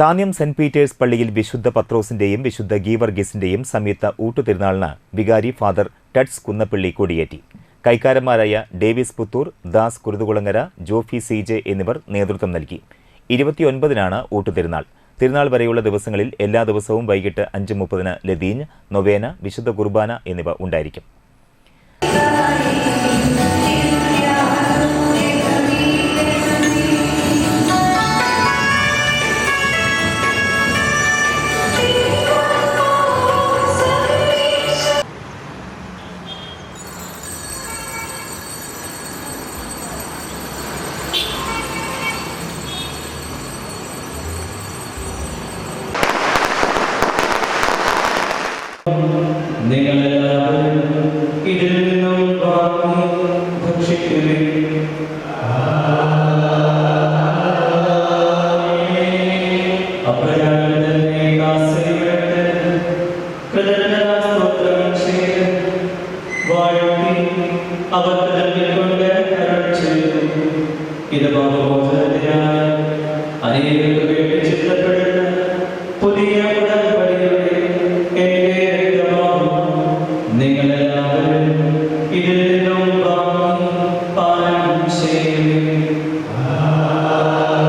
Thanyam saint Peter's പള്ളിയിൽ വിശുദ്ധ പത്രോസിന്റെയും വിശുദ്ധ ഗീവർഗീസിന്റെയും സംയുക്ത ഊട്ടുതിരുനാളിന് വികാരി ഫാദർ ടഡ്സ് കുന്നപ്പള്ളി കൊടിയേറ്റി. കൈക്കാരന്മാരായ Davis Puthur Das Kuruthukulangara Jofy C J എന്നിവർ നേതൃത്വം നൽകി. ഇരുപത്തിയൊൻപതിനാണ് ഊട്ടുതിരുനാൾ. തിരുനാൾ വരെയുള്ള ദിവസങ്ങളിൽ എല്ലാ ദിവസവും വൈകിട്ട് അഞ്ച് മുപ്പതിന് ലതീഞ്ഞ് നൊവേന വിശുദ്ധ കുർബാന എന്നിവ ഉണ്ടായിരിക്കും. നിങ്ങളെല്ലാവരും ഇതിൽ നിന്നും വാങ്ങി ഭക്ഷിക്കുവിൻ. അപ്രകാരം തന്നെ കാസരിയുടെ same